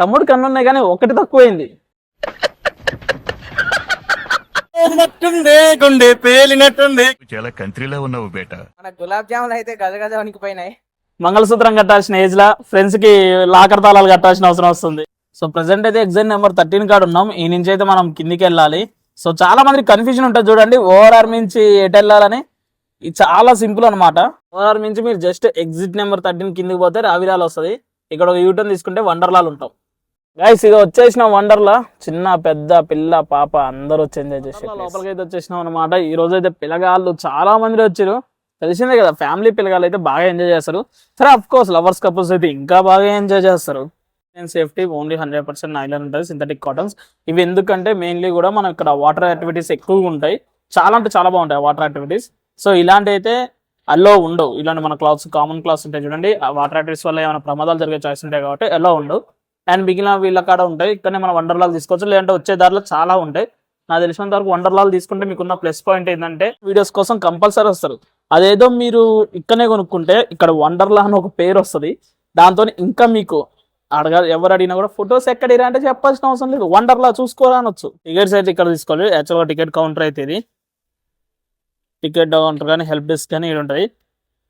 తమ్ముడు కన్ను ఉన్నాయి కానీ ఒకటి తక్కువైంది. పేలినట్టుంది గుండె పేలినట్టుంది చాలా కంట్రీలో ఉన్నావు బేటా. మన గులాబ్ జాములు అయితే గజ గజ వణికిపోయినాయి. మంగళసూత్రం కట్టాల్సిన ఏజ్ లా ఫ్రెండ్స్కి లాకర్ తాళాలు కట్టాల్సిన అవసరం వస్తుంది. సో ప్రెసెంట్ అయితే ఎగ్జామ్ నెంబర్ థర్టీన్ కాడ ఉన్నాం. ఈ నుంచి అయితే మనం కిందికి వెళ్ళాలి. సో చాలా మంది కన్ఫ్యూజన్ ఉంటుంది చూడండి. ఓఆర్ఆర్ నుంచి ఎటు వెళ్ళాలని. ఇది చాలా సింపుల్ అనమాట ఓఆర్ఆర్ నుంచి మీరు జస్ట్ ఎగ్జిట్ నెంబర్ థర్టీన్ కిందికి పోతే రావిరాలు వస్తుంది. ఇక్కడ ఒక యూటర్న్ తీసుకుంటే వండర్లాలు ఉంటాం. గైస్ ఇక వచ్చేసిన వండర్లా. చిన్న పెద్ద పిల్ల పాప అందరూ వచ్చి ఎంజాయ్ చేసి లోపలికి అయితే వచ్చేసినాం అనమాట ఈ రోజు అయితే పిల్లగాళ్ళు చాలా మంది వచ్చారు. తెలిసిందే కదా ఫ్యామిలీ పిల్లగాళ్ళు అయితే బాగా ఎంజాయ్ చేస్తారు. సరే అఫ్ కోర్స్ లవర్స్ కపుల్స్ అయితే ఇంకా బాగా ఎంజాయ్ చేస్తారు. Safety only hundred percent nylon ఉంటుంది సింథటిక్ కాటన్స్ ఇవి ఎందుకంటే మెయిన్లీ కూడా మనం ఇక్కడ వాటర్ యాక్టివిటీస్ ఎక్కువగా ఉంటాయి. చాలా అంటే చాలా బాగుంటాయి వాటర్ యాక్టివిటీస్ సో ఇలాంటి అయితే అల్లో ఉండవు. ఇలాంటి మన క్లాత్స్ కామన్ క్లాత్స్ ఉంటాయి చూడండి. ఆ వాటర్ యాక్టివిటీస్ వల్ల ఏమైనా ప్రమాదాలు జరిగే ఛాయిస్ ఉంటాయి కాబట్టి అల్లో ఉండవు. అండ్ మిగిలిన వీళ్ళ కాడ ఉంటాయి. ఇక్కడనే మనం వండర్లాలు తీసుకోవచ్చు. లేదంటే వచ్చే దారిలో చాలా ఉంటాయి. నాకు తెలిసినంత వరకు వండర్లాలు తీసుకుంటే మీకున్న ప్లస్ పాయింట్ ఏంటంటే వీడియోస్ కోసం కంపల్సరీ వస్తారు. అదేదో మీరు ఇక్కడనే కొనుక్కుంటే ఇక్కడ వండర్లా అని ఒక పేరు వస్తుంది. దాంతో ఇంకా మీకు అడగా ఎవరు అడిగినా కూడా ఫొటోస్ ఎక్కడిరా అంటే చెప్పాల్సిన అవసరం లేదు. వండర్లా చూసుకోవాలనొచ్చు టికెట్స్ అయితే ఇక్కడ తీసుకోవాలి. యాక్చువల్గా టికెట్ కౌంటర్ అయితే ఇది. టికెట్ కౌంటర్ కానీ హెల్ప్ డెస్క్ కానీ ఇక్కడ ఉంటాయి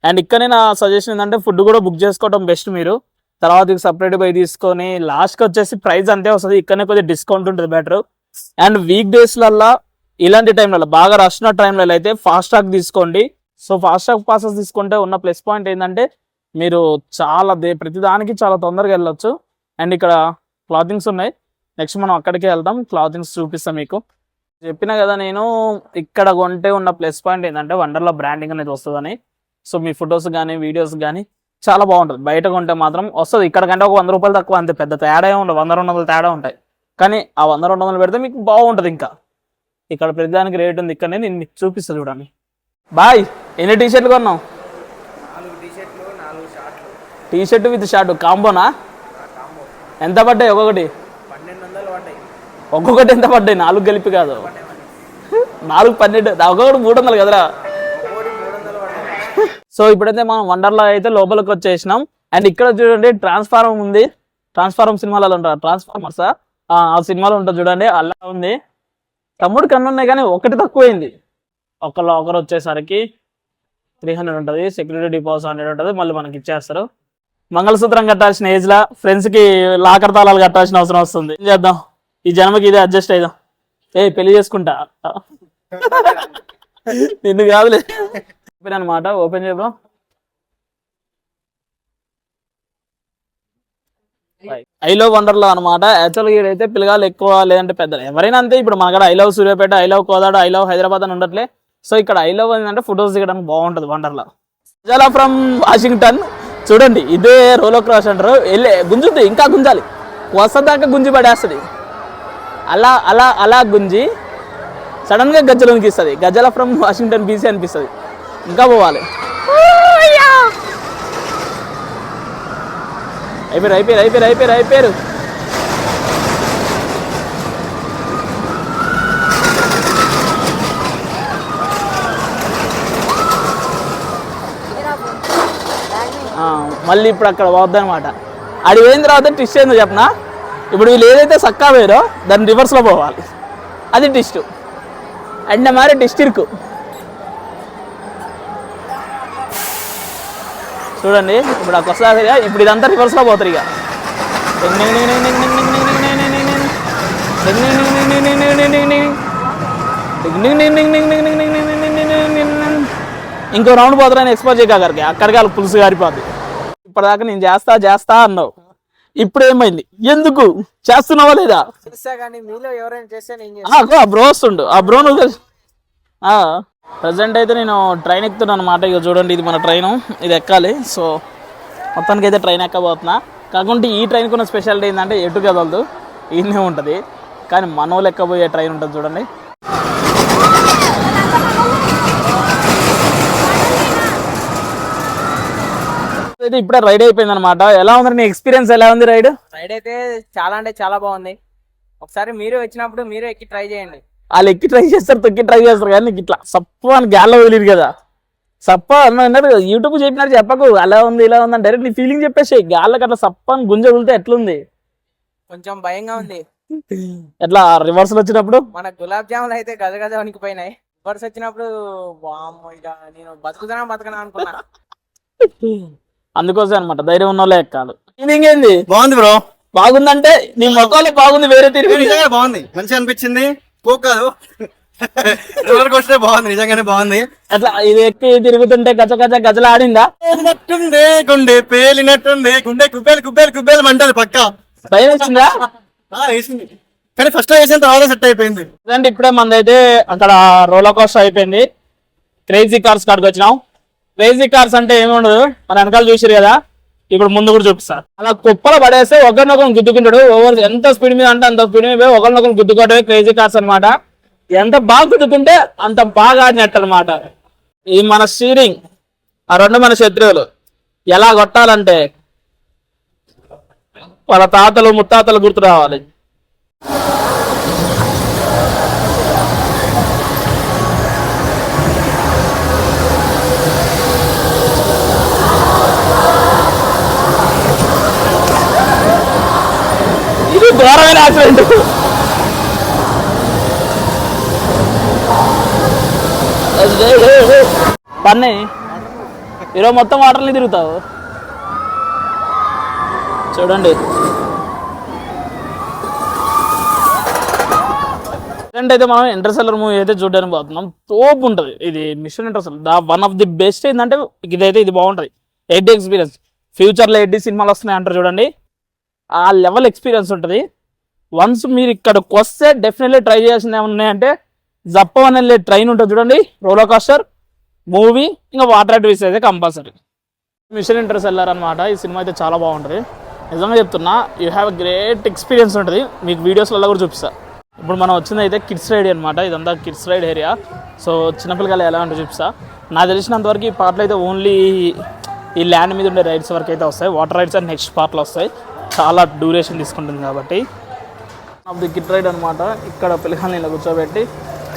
అండ్ ఇక్కడనే నా సజెషన్ ఏంటంటే ఫుడ్ కూడా బుక్ చేసుకోవడం బెస్ట్ మీరు. తర్వాత సపరేట్ పోయి తీసుకొని లాస్ట్కి వచ్చేసి ప్రైస్ అంతే వస్తుంది. ఇక్కడనే కొద్దిగా డిస్కౌంట్ ఉంటుంది బెటర్ అండ్ వీక్ డేస్లల్లో ఇలాంటి టైంలలో బాగా రష్ ఉన్న టైంలలో అయితే ఫాస్ట్ ట్రాక్ తీసుకోండి. సో ఫాస్ట్ ట్రాక్ పాసెస్ తీసుకుంటే ఉన్న ప్లస్ పాయింట్ ఏంటంటే మీరు చాలా దే ప్రతి దానికి చాలా తొందరగా వెళ్ళొచ్చు. అండ్ ఇక్కడ క్లాతింగ్స్ ఉన్నాయి. నెక్స్ట్ మనం అక్కడికే వెళ్దాం. క్లాతింగ్స్ చూపిస్తాం మీకు. చెప్పిన కదా నేను ఇక్కడ కొంటే ఉన్న ప్లస్ పాయింట్ ఏంటంటే వండర్లో బ్రాండింగ్ అనేది వస్తుందని. సో మీ ఫొటోస్ కానీ వీడియోస్ కానీ చాలా బాగుంటుంది. బయట కొంటే మాత్రం వస్తుంది. ఇక్కడ కంటే ఒక వంద రూపాయలు తక్కువ అంతే. పెద్ద తేడా ఉండదు. వంద రెండు వందలు తేడా ఉంటాయి. కానీ ఆ వంద రెండు వందలు పెడితే మీకు బాగుంటుంది ఇంకా. ఇక్కడ ప్రతిదానికి రేట్ ఉంది. ఇక్కడ నేను మీకు చూపిస్తా చూడండి. బాయ్ ఎన్ని టీ షర్ట్లు కొన్నావు టీ షర్ట్ విత్ షర్ట్. కాంబోనా? కాంబో. ఎంత పడ్డాయి ఒక్కొక్కటి? ఒక్కొక్కటి ఎంత పడ్డాయి? నాలుగు కలిపి కాదు. నాలుగు పన్నెండు. ఒక్కొక్కటి మూడు వందలు కదరా? సో ఇప్పుడైతే మనం వండర్లా అయితే లోపలికి వచ్చేసినాం. అండ్ ఇక్కడ చూడండి ట్రాన్స్ఫార్మం ఉంది. ట్రాన్స్ఫార్మం సినిమాలలో ఉంటారు. ట్రాన్స్ఫార్మర్స్ ఆ? సినిమాలో ఉంటుంది చూడండి అలా ఉంది. తమ్ముడు కన్ను ఉన్నాయి కానీ ఒకటి తక్కువైంది. ఒక లాకర్ వచ్చేసరికి త్రీ హండ్రెడ్ ఉంటుంది సెక్యూరిటీ డిపాజిట్ హండ్రెడ్ ఉంటుంది మళ్ళీ మనకి ఇచ్చేస్తారు. మంగళసూత్రం కట్టాల్సిన ఏజ్ లా ఫ్రెండ్స్కి లాకర్ తాళాలు కట్టాల్సిన అవసరం వస్తుంది. ఏం చేద్దాం? ఈ జన్మకి ఇదే అడ్జస్ట్ అయిదాం. ఏ పెళ్ళి చేసుకుంటా. నిన్ను కాదులే. ఓపెన్ అనమాట ఓపెన్ చేయడం ఐ లవ్ వండర్లో అనమాట యాక్చువల్గా ఈడైతే పిల్లగాలు ఎక్కువ లేదంటే పెద్దలు. ఎవరైనా అంతే ఇప్పుడు మనకాడ I love Suryapet I love Kodad I love Hyderabad అని ఉండట్లే. సో ఇక్కడ ఐ లవ్ ఏంటంటే ఫొటోస్ దిగడానికి బాగుంటుంది వండర్లో. చాలా ఫ్రమ్ వాషింగ్టన్. చూడండి ఇదే రోలో క్రాస్ అంటారు. వెళ్ళే గుంజుద్ది ఇంకా గుంజాలి. వసదాకా గుంజి పడేస్తుంది. అలా అలా అలా గుంజి సడన్గా గజ్జలోనికి ఇస్తుంది గజ్జల ఫ్రమ్ వాషింగ్టన్ బీసీ అనిపిస్తుంది. ఇంకా పోవాలి. అయిపోయారు అయిపోయారు అయిపోయారు అయిపోయారు అయిపోయారు. మళ్ళీ ఇప్పుడు అక్కడ పోద్దనమాట అది పోయిన తర్వాత ట్విస్ట్ ఏందో చెప్పనా? ఇప్పుడు వీళ్ళు ఏదైతే సక్కా పోయారో దాన్ని రివర్స్లో పోవాలి. అది ట్విస్ట్ అండ్ మరి ట్విస్ట్ ఇరుకు. చూడండి ఇప్పుడు వస్తుంది కదా, ఇప్పుడు ఇదంతా రివర్స్లో పోతారు ఇక ఇంకో రౌండ్ పోతారని ఎక్స్పోజ్ చేయక అక్కడికి అక్కడికి వాళ్ళు పులుసు గారిపోద్ది ఇప్పటిదాకా నేను చేస్తా చేస్తా అన్నావు ఇప్పుడు ఏమైంది ఎందుకు చేస్తున్నావా లేదా చేస్తా కానీ మీలో ఎవరైనా చేస్తే నేను చేస్తాను ఆ బ్రో వస్తుండు ఆ బ్రో నువ్వు ప్రజెంట్ అయితే నేను ట్రైన్ ఎక్కుతున్నాను అనమాట ఇక చూడండి ఇది మన ట్రైన్. ఇది ఎక్కాలి. సో మొత్తానికి అయితే ట్రైన్ ఎక్కబోతున్నా. కాకుంటే ఈ ట్రైన్కి ఉన్న స్పెషాలిటీ ఏంటంటే ఎటు కదలదు ఈయనే ఉంటుంది. కానీ మనోళ్ళు ఎక్కబోయే ట్రైన్ ఉంటుంది చూడండి. అయితే ఇప్పుడే రైడ్ అయిపోయింది అనమాట ఎలా ఉంది నీ ఎక్స్పీరియన్స్? ఎలా ఉంది రైడ్? రైడ్ అయితే చాలా అంటే చాలా బాగుంది. ఒకసారి మీరు వచ్చినప్పుడు మీరు ఎక్కి ట్రై చేయండి. వాళ్ళు ఎక్కి ట్రై చేస్తారు తొక్కి ట్రై చేస్తారు కానీ నీకు ఇట్లా సప్పు అని గాల్లో వదిలేదు కదా. సప్ప అన్న అన్నారు కదా, యూట్యూబ్ చెప్పినట్టు చెప్పకు అలా ఉంది ఇలా ఉంది అని డైరెక్ట్ నీ ఫీలింగ్ చెప్పేసి గాళ్ళకి అట్లా సప్ప అని గుంజ వదిలితే ఎట్లుంది? కొంచెం భయంగా ఉంది. ఎట్లా రివర్స్ వచ్చినప్పుడు? మన గులాబ్ జాములు అయితే గజ గజ వణికిపోయినాయి. వర్స్ వచ్చినప్పుడు వామ్మో ఇక నేను బతుకుతానా బతకనా అనుకున్నా. అందుకోసం అనమాట ధైర్యం ఉన్న వాళ్ళే ఎక్కాలి. ఫీలింగ్ ఏంది? బాగుంది బ్రో బాగుందంటే నీ మొక్కలు బాగుంది వేరే తిరిగి నిజంగా బాగుంది. మంచిగా అనిపించింది. కోక్ కాదు రోలర్ కోస్టర్ బాగుంది నిజంగానే బాగుంది. అట్లా ఇది ఎక్కి తిరుగుతుంటే గజ గజ గజలు ఆడిందా పేలినట్టుంది గుండె పేలినట్టుంది గుండె కుబ్బేలు కుబ్బేలు కుబ్బేలు మంటది పక్క. భయం ఆ, వేసింది. కానీ ఫస్ట్ వేసిన తర్వాత సెట్ అయిపోయింది. అంటే ఇప్పుడే మనదైతే అక్కడ రోలర్ కోస్టర్ అయిపోయింది. క్రేజీ కార్స్ కాడికి వచ్చినాం. క్రేజీ కార్స్ అంటే ఏమి ఉండదు మన వెనకాల చూసిరు కదా. ఇప్పుడు ముందు కూడా చూపిస్తా. అలా కుప్పలు పడేస్తే ఒకరినొకరు గుద్దుకుంటాడు. ఓవర్ ఎంత స్పీడ్ మీద అంటే అంత స్పీడ్ మీద ఒకరినొకరు గుద్దుకోవడమే క్రేజీ కార్స్ అన్నమాట. ఎంత బాగా గుద్దుకుంటే అంత బాగా ఆడినట్టు అనమాట ఇది మన స్టీరింగ్ ఆ రెండు మన శత్రువులు ఎలా కొట్టాలంటే వాళ్ళ తాతలు ముత్తాతలు గుర్తు రావాలి. పన్నే. ఈరోజు మొత్తం వాటర్ని తిరుగుతావు. చూడండి. ప్రజెంట్ అయితే మనం ఇంటర్సెల్లర్ మూవీ అయితే చూడడానికి పోతున్నాం. తోపు ఉంటుంది. ఇది మిషన్ ఇంటర్సెల్ దా వన్ ఆఫ్ ది బెస్ట్ ఏంటంటే ఇదైతే ఇది బాగుంటుంది. ఎయిట్ ఎక్స్పీరియన్స్ ఫ్యూచర్లో ఎయిట్ సినిమాలు వస్తున్నాయి అంటారు చూడండి. ఆ లెవెల్ ఎక్స్పీరియన్స్ ఉంటుంది. వన్స్ మీరు ఇక్కడికి వస్తే డెఫినెట్లీ ట్రై చేయాల్సింది ఏమన్నా ఉన్నాయంటే జప్పవన్ వెళ్ళే ట్రైన్ ఉంటుంది చూడండి. రోలో కాస్టర్ మూవీ ఇంకా వాటర్ యాక్టివిటీస్ అయితే కంపల్సరీ మిషన్ ఇంటర్స్ వెళ్ళారనమాట ఈ సినిమా అయితే చాలా బాగుంటుంది. నిజంగా చెప్తున్నా యూ హ్యావ్ గ్రేట్ ఎక్స్పీరియన్స్ ఉంటుంది. మీకు వీడియోస్లలో కూడా చూపిస్తా. ఇప్పుడు మనం వచ్చింది అయితే కిడ్స్ రైడ్ అనమాట ఇదంతా కిడ్స్ రైడ్ ఏరియా సో చిన్నపిల్లలు ఎలా ఉంటుందో చూపిస్తా. నాకు తెలిసినంతవరకు ఈ పాటలు అయితే ఓన్లీ ఈ ల్యాండ్ మీద ఉండే రైడ్స్ వరకు అయితే వస్తాయి. వాటర్ రైడ్స్ అండ్ నెక్స్ట్ పార్ట్లో వస్తాయి. చాలా డ్యూరేషన్ తీసుకుంటుంది కాబట్టి. ఆఫ్ ది కిట్ రైడ్ అనమాట ఇక్కడ పిల్లల్ని ఇలా కూర్చోబెట్టి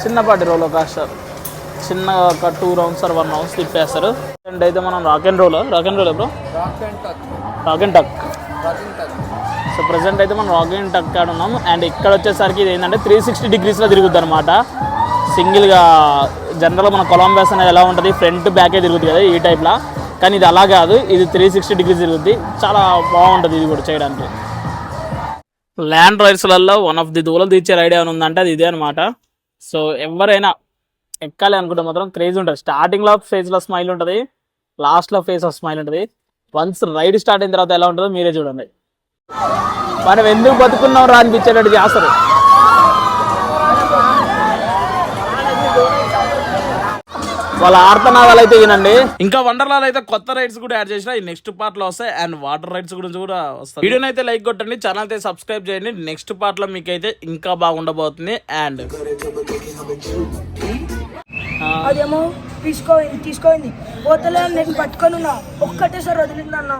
చిన్నపాటి రోలో కాస్టర్. చిన్న ఒక two rounds or one rounds తిప్పేస్తారు and అయితే మనం rock and roll rock and roll bro rock and టక్ సో ప్రజెంట్ అయితే మనం రాక్ అండ్ టక్ కాడ ఉన్నాం. అండ్ ఇక్కడ వచ్చేసరికి ఇది ఏంటంటే త్రీ సిక్స్టీ డిగ్రీస్లో తిరుగుద్ది అనమాట సింగిల్గా జనరల్గా మన కొలంబస్ అనేది ఎలా ఉంటుంది? ఫ్రంట్ బ్యాకే తిరుగుతుంది కదా ఈ టైప్లో కానీ ఇది అలా కాదు. ఇది త్రీ సిక్స్టీ డిగ్రీస్ తిరుగుద్ది. చాలా బాగుంటుంది ఇది కూడా చేయడానికి. ల్యాండ్ రైడ్స్లలో వన్ ఆఫ్ ది దూలం తీర్చే రైడ్ ఏమైనా ఉందంటే అది ఇదే అనమాట సో ఎవరైనా ఎక్కాలి అనుకుంటే మాత్రం క్రేజ్ ఉంటుంది. స్టార్టింగ్లో ఫేస్లో స్మైల్ ఉంటుంది. లాస్ట్లో ఫేస్ ఆఫ్ స్మైల్ ఉంటుంది. వన్స్ రైడ్ స్టార్ట్ అయిన తర్వాత ఎలా ఉంటుందో మీరే చూడండి. మనం ఎందుకు బతుకున్నాం రా అనిపించేటట్టు చేస్తారు. వాళ్ళ ఆర్తనాదాలు అయితే వినండి. ఇంకా వండర్లాల్ అయితే కొత్త రైడ్స్ కూడా యాడ్ చేసిన ఈ నెక్స్ట్ పార్ట్లో వస్తాయి. అండ్ వాటర్ రైడ్స్ గురించి కూడా వస్తాయి. వీడియోని అయితే లైక్ కొట్టండి ఛానల్ అయితే సబ్స్క్రైబ్ చేయండి. నెక్స్ట్ పార్ట్లో మీకు అయితే ఇంకా బాగుండబోతుంది. అండ్ అదేమో తీసుకోయింది తీసుకోయింది. పోతలే నేను పట్టుకొని ఉన్నా. ఒక్కటేసారి వదిలిందన్న.